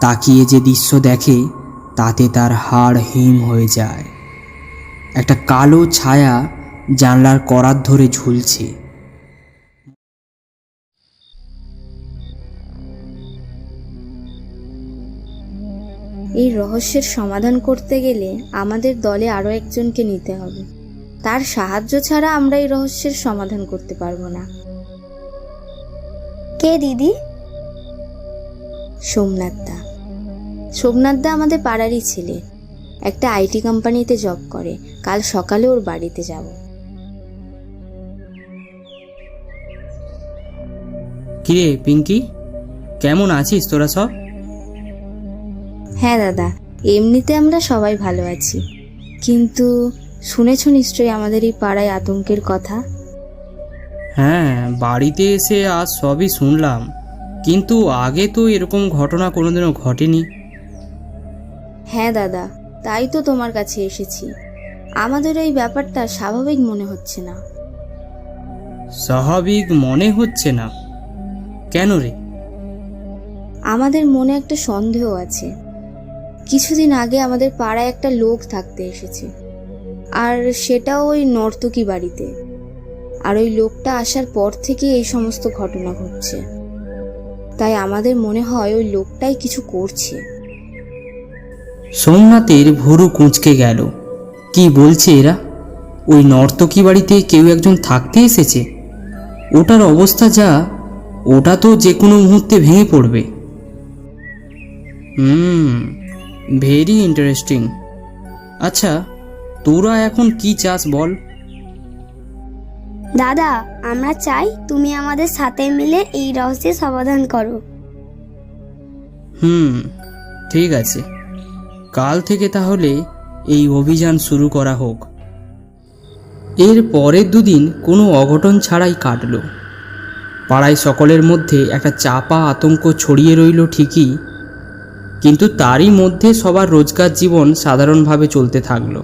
তাকিয়ে যে দৃশ্য দেখে তাতে তার হাড় হিম হয়ে যায়। একটা কালো ছায়া জানলার করার ধরে ঝুলছে। এই রহস্যের সমাধান করতে গেলে আমাদের দলে আরও একজনকে নিতে হবে। তার সাহায্য ছাড়া আমরা এই রহস্যের সমাধান করতে পারব না। কে দিদি? সোমনাথ দা সোমনাথ দা আমাদের পাড়ারই ছেলে। একটা আইটি কোম্পানিতে জব করে। কাল সকালে ওর বাড়িতে যাব। কিরে পিঙ্কি? কেমন আছিস তোরা সব? হ্যাঁ দাদা এমনিতে আমরা সবাই ভালো আছি। কিন্তু শুনেছ নিশ্চয়ই আমাদের এই পাড়ায় আতঙ্কের কথা? হ্যাঁ বাড়িতে এসে আজ সবই শুনলাম। কিন্তু আগে তো এরকম ঘটনা কোনোদিনও ঘটেনি। হ্যাঁ দাদা তাই তো তোমার কাছে এসেছি। আমাদের এই ব্যাপারটা স্বাভাবিক মনে হচ্ছে না। স্বাভাবিক মনে হচ্ছে না? কেন রে? আমাদের মনে একটা সন্দেহ আছে। কিছুদিন আগে আমাদের পাড়ায় একটা লোক থাকতে এসেছে। আর সেটাও ওই নর্তকী বাড়িতে। আর ওই লোকটা আসার পর থেকে এই সমস্ত ঘটনা ঘটছে। তাই আমাদের মনে হয় ওই লোকটাই কিছু করছে। সোমনাথের ভুরু কুঁচকে গেল। কি বলছে এরা? ওই নর্তকী বাড়িতে কেউ একজন থাকতে এসেছে? ওটার অবস্থা যা ওটা তো যে কোনো মুহূর্তে ভেঙে পড়বে। হুম ভেরি ইন্টারেস্টিং আচ্ছা তোরা এখন কি চাস বল? দাদা আমরা চাই তুমি আমাদের সাথে মিলে এই রহস্যের সমাধান করো। হুম ঠিক আছে। কাল থেকে তাহলে এই অভিযান শুরু করা হোক। এর পরের দুদিন কোনো অঘটন ছাড়াই কাটল। পাড়ায় সকলের মধ্যে একটা চাপা আতঙ্ক ছড়িয়ে রইল ঠিকই, কিন্তু তারই মধ্যে সবার রোজকার জীবন সাধারণভাবে চলতে থাকল।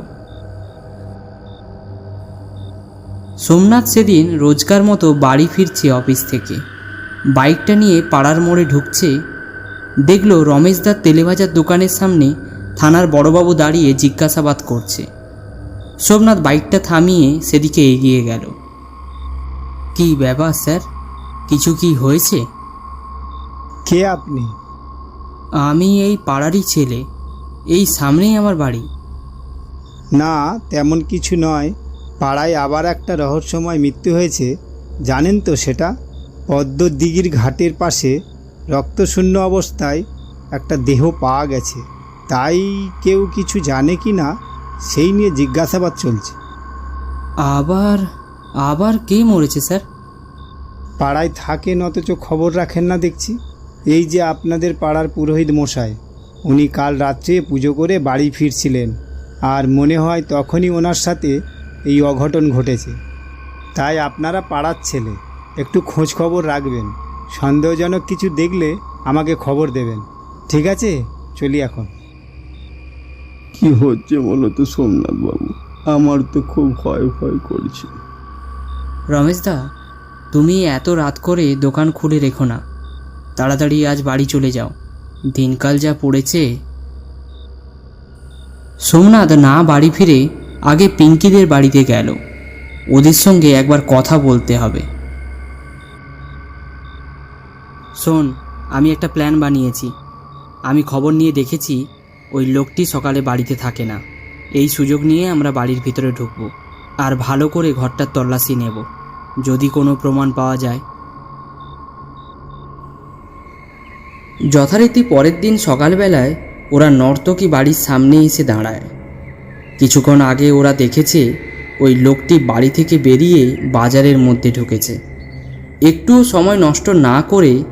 সোমনাথ সেদিন রোজকার মতো বাড়ি ফিরছে অফিস থেকে। বাইকটা নিয়ে পাড়ার মোড়ে ঢুকছে, দেখল রমেশদার তেলেভাজার দোকানের সামনে থানার বড়বাবু দাঁড়িয়ে জিজ্ঞাসাবাদ করছে। সোমনাথ বাইকটা থামিয়ে সেদিকে এগিয়ে গেল। কি ব্যাপার স্যার? কিছু কি হয়েছে? কে আপনি? আমি এই পাড়ারই ছেলে। এই সামনেই আমার বাড়ি। না তেমন কিছু নয়। পাড়ায় আবার একটা রহস্যময় মৃত্যু হয়েছে। জানেন তো সেটা? পদ্ম দিঘির ঘাটের পাশে রক্তশূন্য অবস্থায় একটা দেহ পাওয়া গেছে। তাই কেউ কিছু জানে কি না সেই নিয়ে জিজ্ঞাসাবাদ চলছে। আবার আবার কে মরেছে স্যার? পাড়ায় থাকেন অথচ খবর রাখেন না দেখছি। এই যে আপনাদের পাড়ার পুরোহিত মশাই উনি কাল রাত্রে পুজো করে বাড়ি ফিরছিলেন আর মনে হয় তখনই ওনার সাথে এই অঘটন ঘটেছে। তাই আপনারা পাড়ার ছেলে একটু খোঁজ খবর রাখবেন। সন্দেহজনক কিছু দেখলে আমাকে খবর দেবেন। ঠিক আছে? চলি এখন। কি হচ্ছে বলো তো সোমনাথ বাবু? আমার তো খুব ভয় ভয় করছে। রমেশদা তুমি এত রাত করে দোকান খুলে রেখো না। তাড়াতাড়ি আজ বাড়ি চলে যাও। দিনকাল যা পড়েছে। সোমনাথ না বাড়ি ফিরে আগে পিঙ্কিদের বাড়িতে গেল। ওদের সঙ্গে একবার কথা বলতে হবে। শোন, আমি একটা প্ল্যান বানিয়েছি। আমি খবর নিয়ে দেখেছি ওই লোকটি সকালে বাড়িতে থাকে না। এই সুযোগ নিয়ে আমরা বাড়ির ভিতরে ঢুকব। আর ভালো করে ঘরটার তল্লাশি নেব। যদি কোনো প্রমাণ পাওয়া যায়। যথারীতি পরের দিন সকালবেলায় ওরা নর্তকী বাড়ির সামনে এসে দাঁড়ায়। কিছুক্ষণ আগে ওরা দেখেছে ওই লোকটি বাড়ি থেকে বেরিয়ে বাজারের মধ্যে ঢুকেছে। একটুও সময় নষ্ট না করে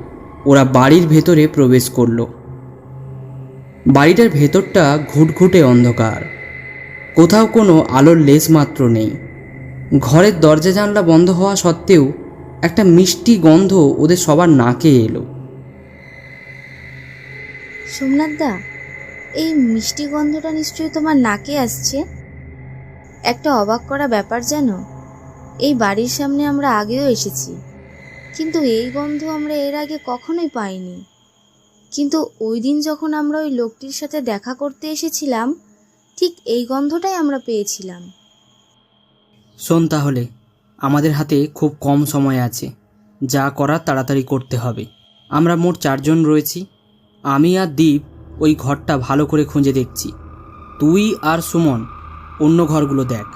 ওরা বাড়ির ভেতরে প্রবেশ করল। বাড়িটার ভেতরটা ঘুটঘুটে অন্ধকার। কোথাও কোনো আলোর লেশ মাত্র নেই। ঘরের দরজা জানলা বন্ধ হওয়া সত্ত্বেও একটা মিষ্টি গন্ধ ওদের সবার নাকে এলো। সোমনাথ দা এই মিষ্টি গন্ধটা নিশ্চয়ই তোমার নাকে আসছে? একটা অবাক করা ব্যাপার যেন। এই বাড়ির সামনে আমরা আগেও এসেছি, কিন্তু এই গন্ধ আমরা এর আগে কখনোই পাইনি। কিন্তু ওই দিন যখন আমরা ওই লোকটির সাথে দেখা করতে এসেছিলাম, ঠিক এই গন্ধটাই আমরা পেয়েছিলাম। শোন তাহলে, আমাদের হাতে খুব কম সময় আছে। যা করার তাড়াতাড়ি করতে হবে। আমরা মোট চারজন রয়েছি। আমি আর দীপ ওই ঘরটা ভালো করে খুঁজে দেখছি। তুই আর সুমন, অন্য ঘরগুলো দেখ।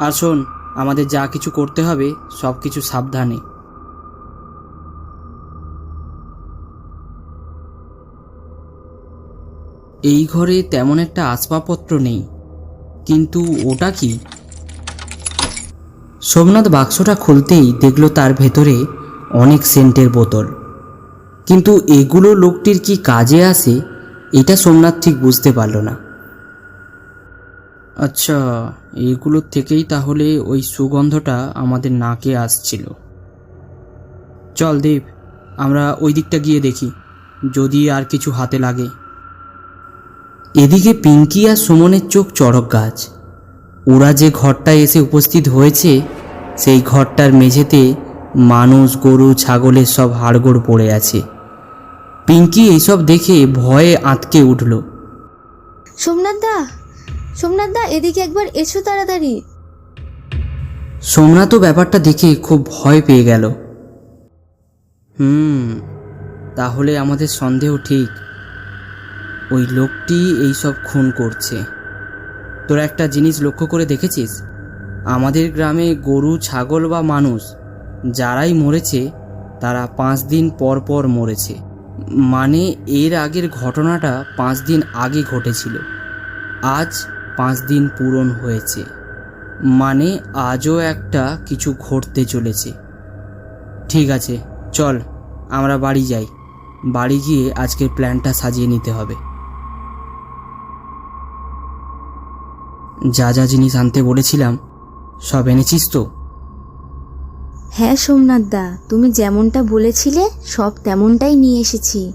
আর শোন, আমাদের যা কিছু করতে হবে সব কিছু সাবধানে। এই ঘরে তেমন একটা আসবাবপত্র নেই। কিন্তু ওটা কি? সোমনাথ বাক্সটা খুলতেই দেখল তার ভেতরে অনেক সেন্টের বোতল। কিন্তু এগুলো লোকটির কি কাজে আসে, এটা সোমনাথ ঠিক বুঝতে পারল না। আচ্ছা এইগুলোর থেকেই তাহলে ওই সুগন্ধটা আমাদের নাকে আসছিল। চল দেব, আমরা ওই দিকটা গিয়ে দেখি, যদি আর কিছু হাতে লাগে। এদিকে পিঙ্কি আর সুমনের চোখ চড়ক গাছ। ওরা যে ঘরটায় এসে উপস্থিত হয়েছে সেই ঘরটার মেঝেতে মানুষ গরু ছাগলের সব হাড়গোড় পড়ে আছে। পিঙ্কি এইসব দেখে ভয়ে আঁতকে উঠল। সোমনাথ দা সোমনাথ দা এদিকে একবার এসো তাড়াতাড়ি। সোমনাথও ব্যাপারটা দেখে খুব ভয় পেয়ে গেল। হুম তাহলে আমাদের সন্দেহ ঠিক। ওই লোকটি এই সব খুন করছে। তোরা একটা জিনিস লক্ষ্য করে দেখেছিস? আমাদের গ্রামে গরু, ছাগল বা মানুষ যারাই মরেছে, তারা পাঁচ দিন পর পর মরেছে। মানে এর আগের ঘটনাটা পাঁচ দিন আগে ঘটেছিল। আজ পাঁচ দিন পূরণ হয়েছে। মানে আজও একটা কিছু ঘটতে চলেছে। ঠিক আছে, চল, আমরা বাড়ি যাই। বাড়ি গিয়ে আজকের প্ল্যানটা সাজিয়ে নিতে হবে। যা যা জিনিস আনতে বলেছিলাম সব এনেছিস তো? হ্যাঁ সোমনাথ দা তুমি যেমনটা বলেছিলে সব তেমনটাই নিয়ে এসেছি।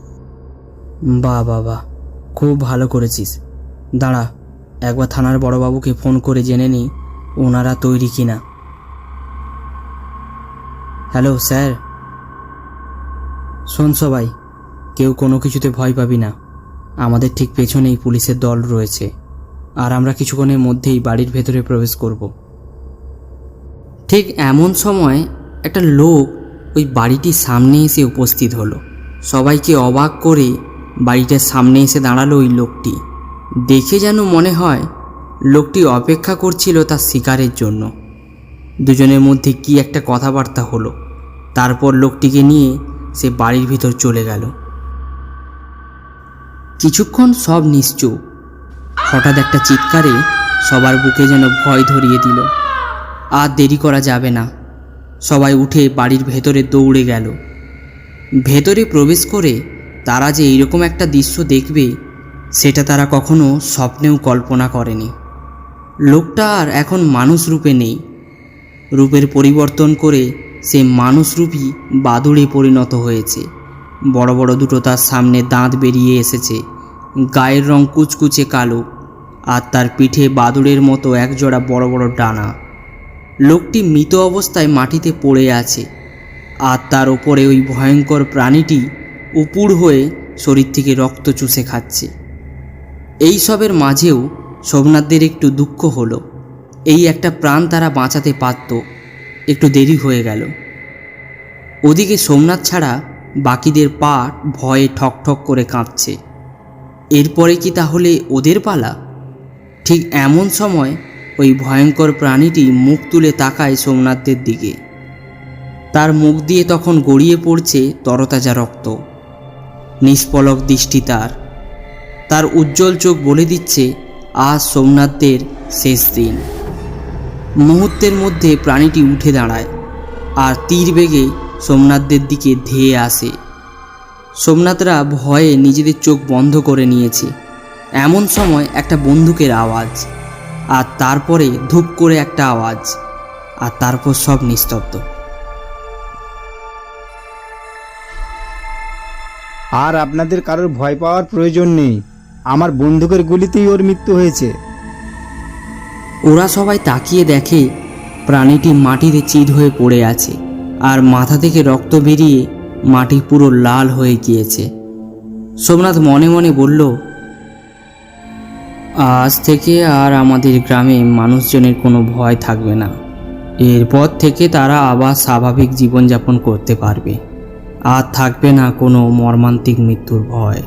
বাহ বাহ বাহ খুব ভালো করেছিস। দাঁড়া একবার থানার বড়বাবুকে ফোন করে জেনে নিই ওনারা তৈরি কিনা। Hello sir. শোন সবাই কেউ কোনো কিছুতে ভয় পাবি না। আমাদের ঠিক পেছনেই পুলিশের দল রয়েছে। আর আমরা কিছুক্ষণের মধ্যেই বাড়ির ভেতরে প্রবেশ করব। ঠিক এমন সময় একটা লোক ওই বাড়িটির সামনে এসে উপস্থিত হলো। সবাইকে অবাক করে বাড়িটার সামনে এসে দাঁড়াল ওই লোকটি। দেখে যেন মনে হয় লোকটি অপেক্ষা করছিল তার শিকারের জন্য। দুজনের মধ্যে কি একটা কথাবার্তা হলো। তারপর লোকটিকে নিয়ে সে বাড়ির ভিতর চলে গেল। কিছুক্ষণ সব নিশ্চুপ। হঠাৎ একটা চিৎকারে সবার বুকে যেন ভয় ধরিয়ে দিল। আর দেরি করা যাবে না। সবাই উঠে বাড়ির ভেতরে দৌড়ে গেল। ভেতরে প্রবেশ করে তারা যে এইরকম একটা দৃশ্য দেখবে, সেটা তারা কখনো স্বপ্নেও কল্পনা করেনি। লোকটা আর এখন মানুষ রূপে নেই। রূপের পরিবর্তন করে সে মানুষরূপী বাদুড়ে পরিণত হয়েছে। বড় বড় দুটো তার সামনে দাঁত বেরিয়ে এসেছে। গায়ের রং কুচকুচে কালো। আর তার পিঠে বাদুড়ের মতো একজোড়া বড় বড় ডানা। লোকটি মৃত অবস্থায় মাটিতে পড়ে আছে আর তার ওপরে ওই ভয়ঙ্কর প্রাণীটি উপুর হয়ে শরীর থেকে রক্ত চুষে খাচ্ছে। এই সবের মাঝেও সোমনাথদের একটু দুঃখ হলো। এই একটা প্রাণ তারা বাঁচাতে পারত, একটু দেরি হয়ে গেল। ওদিকে সোমনাথ ছাড়া বাকিদের পা ভয়ে ঠক ঠক করে কাঁপছে। এরপরে কি তাহলে ওদের পালা? ঠিক এমন সময় ওই ভয়ঙ্কর প্রাণীটি মুখ তুলে তাকায় সোমনাথদের দিকে। তার মুখ দিয়ে তখন গড়িয়ে পড়ছে তরতাজা রক্ত। নিষ্পলক দৃষ্টি তার। তার উজ্জ্বল চোখ বলে দিচ্ছে, আজ সোমনাথদের শেষ দিন। মুহূর্তের মধ্যে প্রাণীটি উঠে দাঁড়ায় আর তীর বেগে সোমনাথদের দিকে ধেয়ে আসে। সোমনাথরা ভয়ে নিজেদের চোখ বন্ধ করে নিয়েছে। এমন সময় একটা বন্দুকের আওয়াজ আর তারপরে ধূপ করে একটা আওয়াজ আর তারপর সব নিস্তব্ধ। আর আপনাদের কারোর ভয় পাওয়ার প্রয়োজন নেই। আমার বন্দুকের গুলিতেই ওর মৃত্যু হয়েছে। ওরা সবাই তাকিয়ে দেখে প্রাণীটি মাটিতে চিদ হয়ে পড়ে আছে আর মাথা থেকে রক্ত বেরিয়ে মাটি পুরো লাল হয়ে গিয়েছে। সোমনাথ মনে মনে বলল আজ থেকে আর আমাদের গ্রামে মানুষজনের কোনো ভয় থাকবে না। এরপর থেকে তারা আবার স্বাভাবিক জীবনযাপন করতে পারবে। আর থাকবে না কোনো মর্মান্তিক মৃত্যুর ভয়।